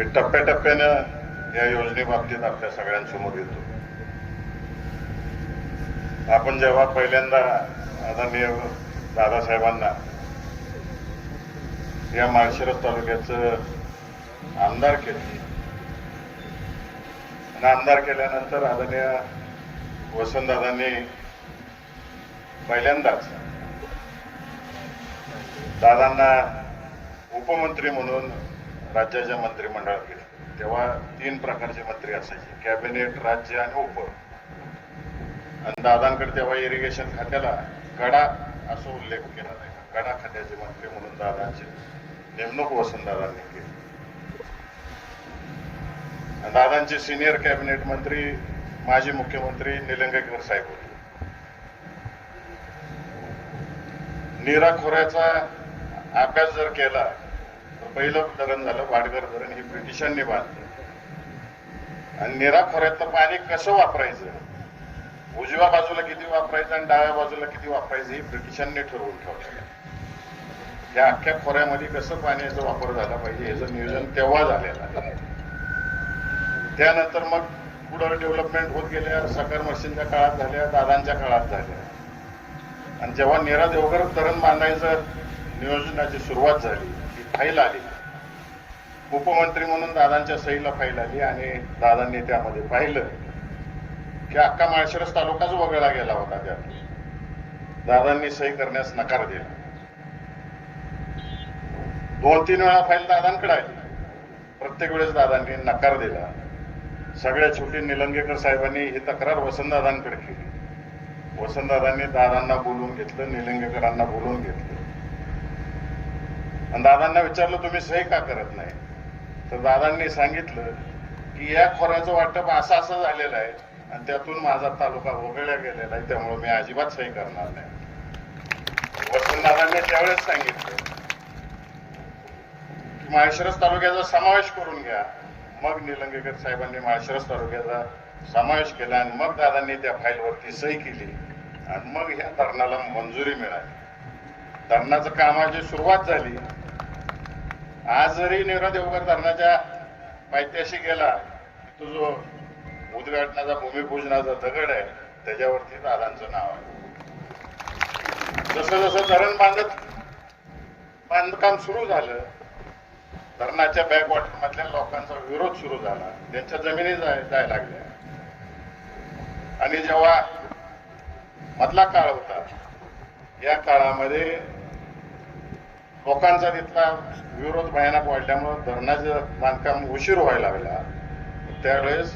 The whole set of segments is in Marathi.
मी टप्प्याटप्प्यानं या योजनेबाबतीत आपल्या सगळ्यांसमोर येतो. आपण जेव्हा पहिल्यांदा आदरणीय दादासाहेबांना या माळशिरस तालुक्याचं आमदार केलं आणि आमदार केल्यानंतर आदरणीय वसंतदादांनी पहिल्यांदाच दादांना उपमंत्री म्हणून राज्याच्या मंत्रिमंडळात गेले तेव्हा तीन प्रकारचे मंत्री असायचे कॅबिनेट राज्य आणि उप. आणि दादांकडे तेव्हा इरिगेशन खात्याला कडा असा उल्लेख केला नाही कडा खात्याचे मंत्री म्हणून दादांची नेमणूक वसंतदादांनी केली. आणि दादांचे सिनियर कॅबिनेट मंत्री माजी मुख्यमंत्री निलंगेकर साहेब होते. नीरा खोऱ्याचा अभ्यास जर केला पहिलं धरण झालं वाडगर धरण हे ब्रिटिशांनी बांधलं. आणि नीरा खोऱ्यातलं पाणी कसं वापरायचं? उजव्या बाजूला किती वापरायचं आणि डाव्या बाजूला किती वापरायचं हे ब्रिटिशांनी ठरवून ठेवलं या अख्ख्या खोऱ्यामध्ये कसं पाण्याचा वापर झाला पाहिजे याचं नियोजन तेव्हा झालेलं त्यानंतर मग पुढं डेव्हलपमेंट होत गेल्या सकार मशीनच्या काळात झाल्या दादांच्या काळात झाल्या. आणि जेव्हा निरा देवघर धरण बांधायचं नियोजनाची सुरुवात झाली फाईल आली. उपमंत्री म्हणून दादांच्या सहीला फाईल आली आणि दादांनी त्यामध्ये पाहिलं की अख्खा माळशिरस तालुकाच वगळला गेला होता त्यात. दादांनी सही करण्यास नकार दिला. दोन तीन वेळा फाईल दादांकडे आली. प्रत्येक वेळेस दादांनी नकार दिला. सगळ्या छोटी निलंगेकर साहेबांनी ही तक्रार वसंतदादांकडे केली. वसंतदादांनी दादांना बोलवून घेतलं निलंगेकरांना बोलवून घेतलं. आणि दादांना विचारलं तुम्ही सही का करत नाही? तर दादांनी सांगितलं की या खोऱ्याचं वाटप असं असं झालेलं आहे आणि त्यातून माझा तालुका वगळला गेलेला आहे त्यामुळे मी अजिबात सही करणार नाही. वसंतदादांनी त्यावेळेस सांगितलं की माळशिरस तालुक्याचा समावेश करून घ्या. मग निलंगेकर साहेबांनी माळशिरस तालुक्याचा समावेश केला आणि मग दादांनी त्या फाईलवरती सही केली आणि मग ह्या धरणाला मंजुरी मिळाली. धरणाचं कामाची सुरुवात झाली. आज जरी नेरा देवकर धरणाच्या पायथ्याशी गेला तो जो उद्घाटनाचा भूमिपूजनाचा दगड आहे त्याच्यावरती दादांचं नाव आहे. जसं जसं धरण बांधत बांधकाम सुरू झालं धरणाच्या बॅकवॉटर मधल्या लोकांचा विरोध सुरू झाला त्यांच्या जमिनी जाय जायला लागल्या. आणि जेव्हा मधला काळ होता या काळामध्ये लोकांचा तिथला विरोध भयानक वाढल्यामुळं धरणाचं बांधकाम उशीर व्हायला लागला. त्यावेळेस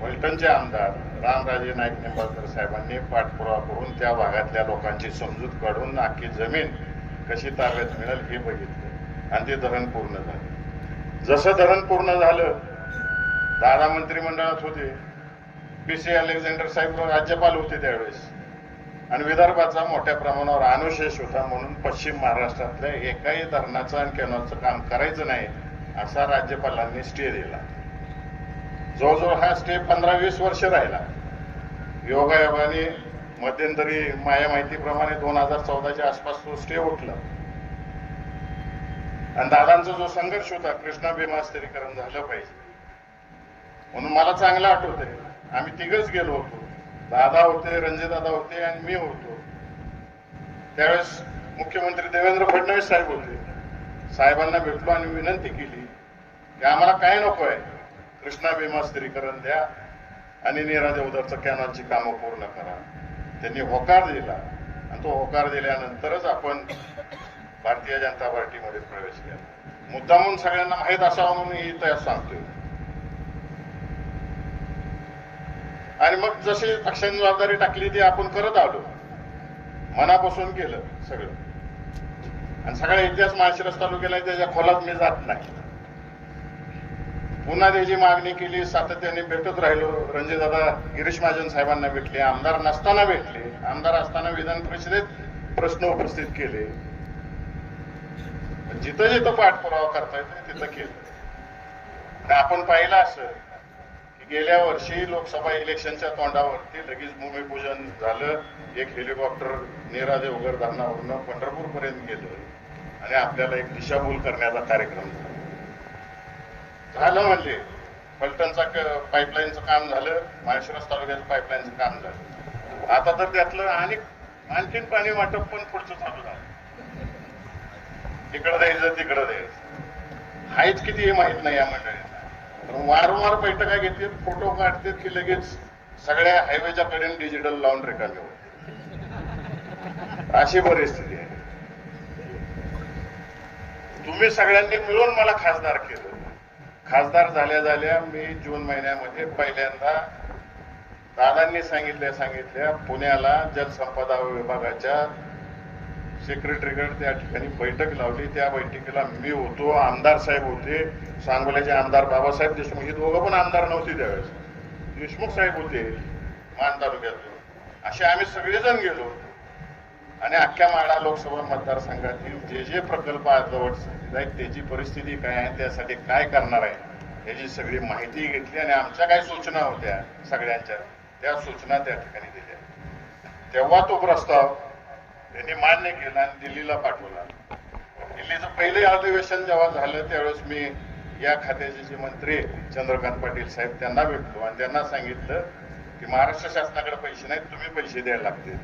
फलटणचे आमदार रामराजे नाईक निंबाळकर साहेबांनी पाठपुरावा करून त्या भागातल्या लोकांची समजूत काढून अख्खी जमीन कशी ताब्यात मिळेल हे बघितलं आणि ते धरण पूर्ण झालं. जसं धरण पूर्ण झालं दादा मंत्रिमंडळात होते. पी सी अलेक्झांडर साहेब राज्यपाल होते त्यावेळेस. आणि विदर्भाचा मोठ्या प्रमाणावर अनुशेष होता म्हणून पश्चिम महाराष्ट्रातल्या एकाही धरणाचं आणि कॅनॉलचं काम करायचं नाही असा राज्यपालांनी स्टे दिला. जवळजवळ हा स्टे पंधरा वीस वर्ष राहिला. योगायोगाने मध्यंतरी माझ्या माहितीप्रमाणे दोन हजार चौदाच्या आसपास तो स्टे उठला. आणि दादांचा जो संघर्ष होता कृष्णा भीमा स्थिरीकरण झालं पाहिजे. म्हणून मला चांगलं आठवतंय. आम्ही तिघच गेलो होतो. दादा होते रणजितदादा होते आणि मी होतो. त्यावेळेस मुख्यमंत्री देवेंद्र फडणवीस साहेब होते. साहेबांना भेटलो आणि विनंती केली की आम्हाला काय नको आहे? कृष्णा भीमा स्थिरीकरण द्या आणि नीरा देवदरचं कॅनॉलची कामं पूर्ण करा. त्यांनी होकार दिला. आणि तो होकार दिल्यानंतरच आपण भारतीय जनता पार्टीमध्ये प्रवेश केला. मुद्दा म्हणून सगळ्यांना माहीत असावा म्हणून मी इथं सांगतोय. आणि मग जशी पक्षांनी जबाबदारी टाकली ती आपण करत आलो. मनापासून केलं सगळं. आणि सगळा इतिहास माळशिरस तालुक्याला आहे, त्याच्या खोलात मी जात नाही. पुन्हा त्याची मागणी केली सातत्याने भेटत राहिलो. रणजितदादा गिरीश महाजन साहेबांना भेटले आमदार नसताना भेटले. आमदार असताना विधान परिषदेत प्रश्न उपस्थित केले. जिथं जिथं पाठपुरावा करता येतो तिथं केलं. आपण पाहिलं असं गेल्या वर्षी लोकसभा इलेक्शनच्या तोंडावरती लगेच भूमिपूजन झालं. एक हेलिकॉप्टर नीरा देवगर धरणावरनं पंढरपूर पर्यंत गेलं. आणि आपल्याला एक दिशाभूल करण्याचा कार्यक्रम झाला. झालं म्हणजे फलटणचा पाईपलाईनचं काम झालं माळशिरस तालुक्याचं पाईपलाईनचं काम झालं. आता तर त्यातलं आणि आणखीन पाणी वाटप पण पुढचं चालू झालं. इकडं द्यायचं तिकडं द्यायचं. आहेच किती हे माहीत नाही या मंडळींना वारंवार बैठका घेतील फोटो काढतात की लगेच सगळ्या हायवेच्या कडेने डिजिटल लावून रिकामे अशी परिस्थिती आहे. तुम्ही सगळ्यांनी मिळून मला खासदार केलं. खासदार झाल्या झाल्या मी जून महिन्यामध्ये पहिल्यांदा दादांनी सांगितल्या सांगितल्या पुण्याला जलसंपदा विभागाच्या सेक्रेटरीकडे त्या ठिकाणी बैठक लावली. त्या बैठकीला मी होतो आमदार साहेब होते. सांगोल्याचे आमदार बाबासाहेब देशमुख हे दोघं पण आमदार नव्हते त्यावेळेस. देशमुख साहेब होते मान तालुक्यातून असे आम्ही सगळेजण गेलो. आणि अख्ख्या माडा लोकसभा मतदारसंघातील जे जे प्रकल्प अर्धवट आहेत त्याची परिस्थिती काय आहे त्यासाठी काय करणार आहे याची सगळी माहिती घेतली आणि आमच्या काय सूचना होत्या सगळ्यांच्या. त्या सूचना त्या ठिकाणी दिल्या. तेव्हा तो प्रस्ताव त्यांनी मान्य केला आणि दिल्लीला पाठवला. दिल्लीचं पहिले अधिवेशन जेव्हा झालं त्यावेळेस मी या खात्याचे जे मंत्री चंद्रकांत पाटील साहेब त्यांना भेटलो आणि त्यांना सांगितलं की महाराष्ट्र शासनाकडे पैसे नाहीत तुम्ही पैसे द्यायला लागतील.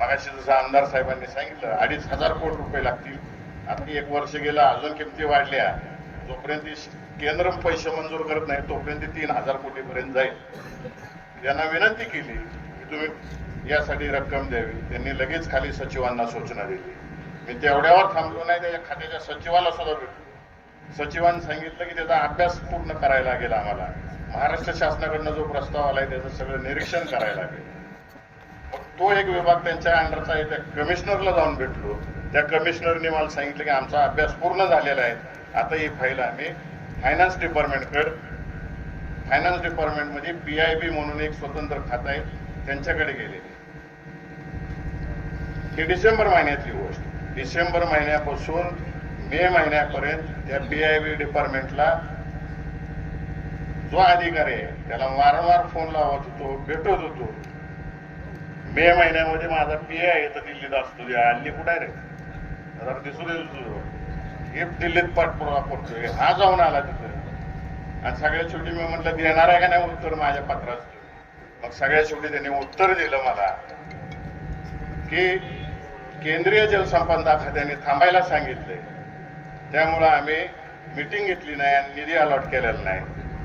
मगाशी जसं आमदार साहेबांनी सांगितलं अडीच हजार कोटी रुपये लागतील. आता एक वर्ष गेलं अजून किमती वाढल्या. जोपर्यंत केंद्र पैसे मंजूर करत नाही तोपर्यंत तीन हजार कोटीपर्यंत जाईल. त्यांना विनंती केली की तुम्ही यासाठी रक्कम द्यावी. त्यांनी लगेच खाली सचिवांना सूचना दिली. मी तेवढ्यावर थांबलो नाही त्या खात्याच्या सचिवाला सुद्धा भेटलो. सचिवांनी सांगितलं की त्याचा अभ्यास पूर्ण करायला लागेल आम्हाला. महाराष्ट्र शासनाकडनं जो प्रस्ताव आलाय त्याचं सगळं निरीक्षण करायला लागेल. मग तो एक विभाग त्यांच्या अंडरचा आहे त्या कमिशनरला जाऊन भेटलो. त्या कमिशनरने मला सांगितलं की आमचा अभ्यास पूर्ण झालेला आहे. आता ही फाईल आम्ही फायनान्स डिपार्टमेंटकडे फायनान्स डिपार्टमेंटमध्ये पी आय बी म्हणून एक स्वतंत्र खातं आहे. त्यांच्याकडे गेलेली. ही डिसेंबर महिन्यातली गोष्ट. डिसेंबर महिन्यापासून मे महिन्यापर्यंत त्या बी आय बी डिपार्टमेंटला जो अधिकारी आहे त्याला वारंवार फोन लावत होतो भेटत होतो. मे महिन्यामध्ये माझा पी आय तर दिल्लीत असतो. हल्ली कुठे रे? जरा दिसू हे दिल्लीत पाठपुरावा करतोय. हा जाऊन आला तिथं. आणि सगळ्यात शेवटी मी म्हटलं देणार आहे का नाही उत्तर? माझ्या पत्रात. मग सगळ्या शेवटी त्यांनी उत्तर दिलं मला की केंद्रीय जलसंपदा खात्याने थांबायला सांगितले त्यामुळं आम्ही मिटिंग घेतली नाही आणि निधी अलॉट केलेला नाही.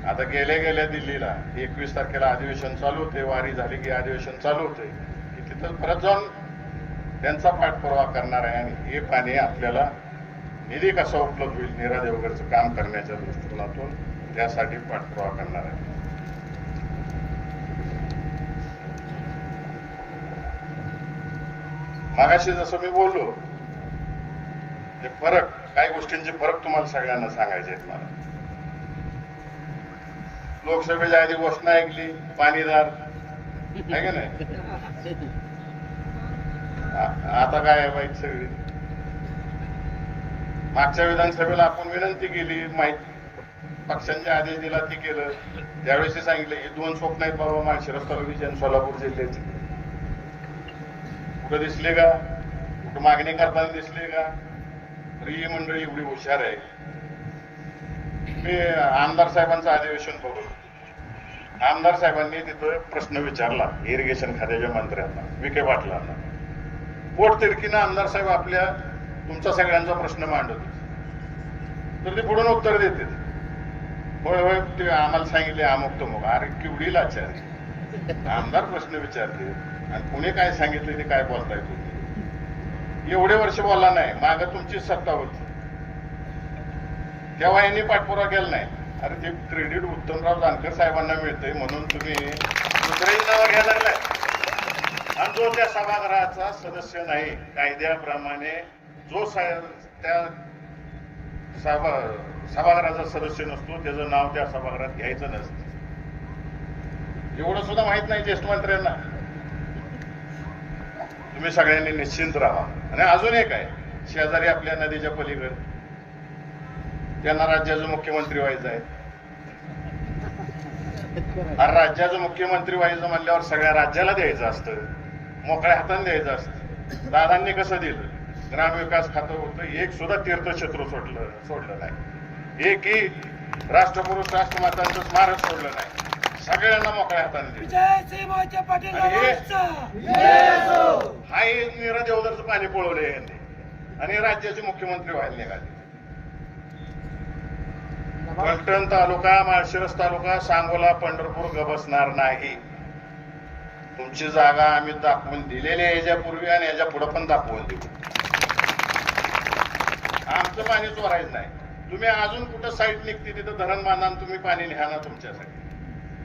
आता गेल्या गेल्या दिल्लीला एकवीस तारखेला अधिवेशन चालू होते वारी झाली की अधिवेशन चालू होते की तिथं परत जाऊन त्यांचा पाठपुरावा करणार आहे आणि हे पाणी आपल्याला निधी कसा उपलब्ध होईल निरा देवगडचं काम करण्याच्या दृष्टिकोनातून त्यासाठी पाठपुरावा करणार आहे. मागाशी जसं मी बोललो ते फरक काही गोष्टींचे फरक तुम्हाला सगळ्यांना सांगायचे आहेत मला. लोकसभेच्या आधी घोषणा ऐकली पाणीदार आहे का नाही? आता काय आहे बाईक सगळी? मागच्या विधानसभेला आपण विनंती केली माहिती पक्षांचे आदेश दिला ती केलं. त्यावेळेस सांगितलं हे दोन स्वप्न आहेत बाबा माळशिरस रस्ता विजय सोलापूर जिल्ह्याचे. कुठं दिसले का? कुठं मागणी करताना दिसले का? तरी ही मंडळी एवढी हुशार आहे. मी आमदार साहेबांचं अधिवेशन बघू आमदार साहेबांनी तिथं प्रश्न विचारला इरिगेशन खात्याच्या मंत्र्यांना विखे पाटलांना. पोट तिडकीनं आमदार साहेब आपल्या तुमचा सगळ्यांचा प्रश्न मांडत तर ते पुढून उत्तर देते होय होय ते आम्हाला सांगितले अमुक तमुक. अरे केवढी लाचार. आहे. आमदार प्रश्न विचारले आणि पुणे काय सांगितले ते काय बोलताय तुम्ही? एवढे वर्ष बोलला नाही माग तुमची सत्ता होती. तेव्हा यांनी पाठपुरावा केला नाही. अरे ते क्रेडिट उत्तमराव जानकर साहेबांना मिळतंय म्हणून तुम्ही दुसऱ्याही नावं घ्यायला लागलाय. आणि जो त्या सभागृहाचा सदस्य नाही कायद्याप्रमाणे जो सा- त्या सभा सभागृहाचा सदस्य नसतो त्याचं नाव त्या सभागृहात घ्यायचं नसतं. एवढं सुद्धा माहीत नाही ज्येष्ठ मंत्र्यांना. तुम्ही सगळ्यांनी निश्चिंत राहा. आणि अजून एक आहे शेजारी आपल्या नदीच्या पलीकडे. त्यांना राज्याचं मुख्यमंत्री व्हायचं आहे. आणि राज्याचं मुख्यमंत्री व्हायचं म्हणल्यावर सगळ्या राज्याला द्यायचं असतं. मोकळ्या हाताने द्यायचं असतं. दादांनी कसं दिलं? ग्रामविकास खातं होतं. एक सुद्धा तीर्थक्षेत्र सोडलं सोडलं नाही. एकही राष्ट्रपुरुष राष्ट्रमातांचं स्मारक सोडलं नाही. सगळ्यांना मोकळ्या हाताने दिलं. जय श्री मोहिते पाटील आणि हे- एक नीरा देवदरचं पाणी पळवलं यांनी. आणि राज्याचे मुख्यमंत्री व्हायला निघाले. फलटण तालुका माळशिरस तालुका सांगोला पंढरपूर गबसणार नाही. तुमची जागा आम्ही दाखवून दिलेली आहे याच्यापूर्वी आणि याच्यापुढे पण दाखवून देऊ. आमचं पाणी चोरायचं नाही. तुम्ही अजून कुठं साईट निघते तिथं धरण बांधा तुम्ही पाणी न्या ना तुमच्यासाठी.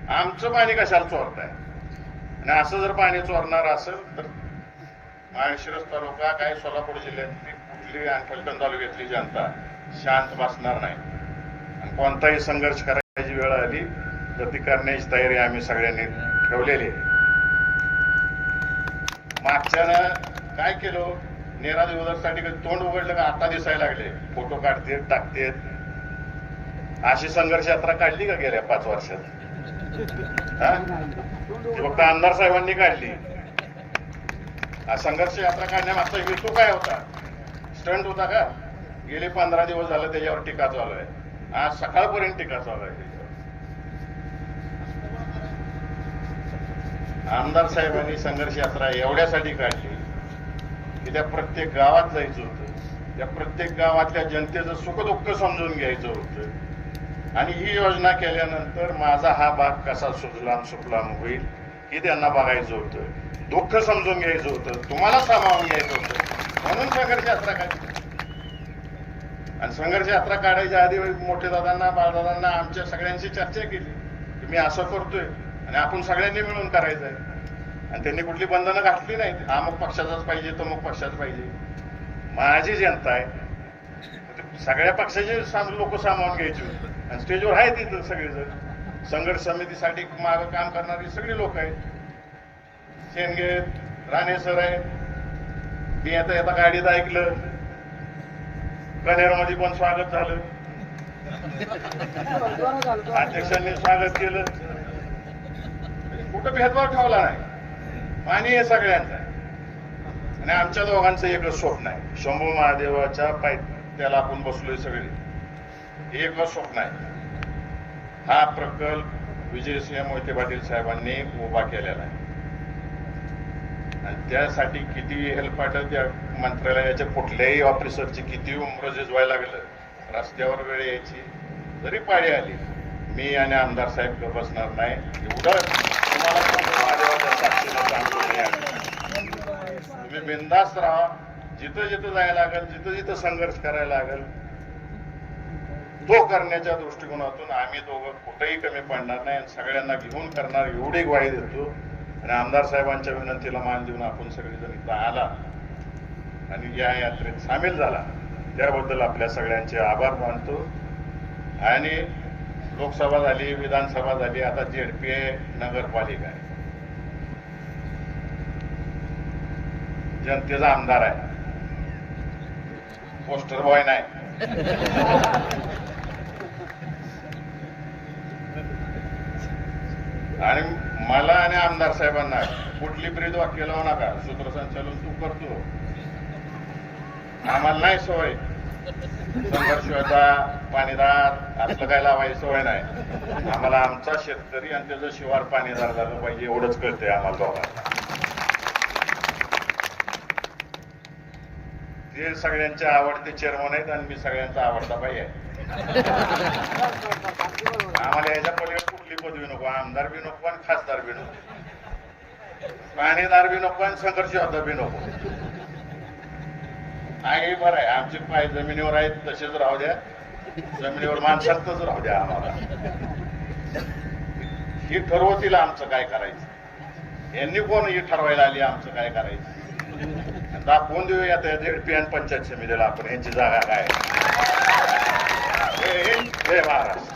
आमचं पाणी कशाला चोरताय? आणि असं जर पाणी चोरणार असेल तर माळशिरस तालुका काय सोलापूर जिल्ह्यातली कुठली आणि फलटण तालुक्यातली जनता शांत बसणार नाही. आणि कोणताही संघर्ष करायची वेळ आली तर ती करण्याची तयारी आम्ही सगळ्यांनी ठेवलेली आहे. मागच्यानं काय केलं? नेरा दिवसासाठी तोंड उघडलं का आता दिसायला लागले. फोटो काढतेत टाकतेत. अशी संघर्ष यात्रा काढली का गेल्या पाच वर्षात? फक्त आमदार साहेबांनी काढली. संघर्ष यात्रा काढण्यामागचा हेतू काय होता? स्टंट होता का? गेले पंधरा दिवस झाले त्याच्यावर टीका चालू आहे. आज सकाळपर्यंत टीका चालू आहे आमदार साहेबांनी संघर्ष यात्रा एवढ्यासाठी काढली की त्या प्रत्येक गावात जायचं होतं. त्या प्रत्येक गावातल्या जनतेचं सुखदुःख समजून घ्यायचं होतं. आणि ही योजना केल्यानंतर माझा हा भाग कसा सुजलाम सुफलाम होईल हे त्यांना बघायचं होतं. दुःख समजून घ्यायचं होतं. तुम्हाला सामावून घ्यायचं होतं. म्हणून संघर्ष यात्रा काढली. आणि संघर्ष यात्रा काढायच्या आधी मोठे दादांना बाळदादांना आमच्या सगळ्यांशी चर्चा केली. की मी असं करतोय आणि आपण सगळ्यांनी मिळून करायचं आहे. आणि त्यांनी कुठली बंधनं घातली नाहीत. अमुक पक्षाचाच पाहिजे तमुक पक्षाच पाहिजे. माझी जनता आहे. सगळ्या पक्षाचे लोक सामावून घ्यायचे होते. आणि स्टेजवर आहे तिथं सगळेजण. संघर्ष समितीसाठी मागं काम करणारी सगळी लोक आहेत. शेनगे राणे सर आहेत. मी आता आता गाडीत ऐकलं. कनेरमध्ये पण स्वागत झालं. अध्यक्षांनी स्वागत केलं. कुठं भेदभाव ठेवला नाही. पाणी हे सगळ्यांचा. आहे आणि आमच्या दोघांचं एकच स्वप्न आहे. शंभू महादेवाच्या पाय त्याला आपण बसलोय सगळे. एक स्वप्न आहे हा प्रकल्प विजयसिंह मोहिते पाटील साहेबांनी उभा केलेला आहे. आणि त्यासाठी किती हेल्प वाटत त्या मंत्रालयाच्या कुठल्याही ऑफिसरची किती उमरं झिजवायला लागलं रस्त्यावर वेळ यायची जरी पाळी आली मी आणि आमदार साहेब बसणार नाही. एवढं तुम्ही बिंदास्त राहा. जिथं जिथं जायला लागेल जिथं जिथं संघर्ष करायला लागेल तो करण्याच्या दृष्टिकोनातून आम्ही दोघं कुठेही कमी पडणार नाही आणि सगळ्यांना घेऊन करणार एवढी ग्वाही देतो. आणि आमदार साहेबांच्या विनंतीला मान देऊन आपण सगळेजण इथं आला आणि या यात्रेत सामील झाला. त्याबद्दल आपल्या सगळ्यांचे आभार मानतो. आणि लोकसभा झाली विधानसभा झाली आता जेडपीए नगरपालिका आहे. जनतेचा आमदार आहे. पोस्टर बॉय नाही. आणि मला आणि आमदार साहेबांना कुठली ब्रीद वाक्य लावू नका. सूत्रसंचालन तू करतो. आम्हाला नाही सवय. संघर्ष होता पाणीदार असलं काय लावायची सवय नाही. आम्हाला आमचा शेतकरी आणि त्याचं शिवार पाणीदार झालं पाहिजे एवढंच कळतंय आम्हाला दोघांना. ते सगळ्यांचे आवडते चेअरमन आहेत आणि मी सगळ्यांचा आवडता बाई आहे. आम्हाला याच्या पलीकडे पदवी नको आमदार बी नको आणि खासदार बी नको. पाणीदार बी नको आणि संघर्ष होता बी नको. आहे बरं आहे आमचे पाय जमिनीवर आहेत तसेच राहू द्या. जमिनीवर माणसातच राहू द्या आम्हाला. ही ठरवतील आमचं काय करायचं. यांनी कोण ही ठरवायला आली आमचं काय करायचं? दाखवून देऊया त्या झेडपी आणि पंचायत समितीला आपण यांची जागा काय? हे महाराष्ट्र.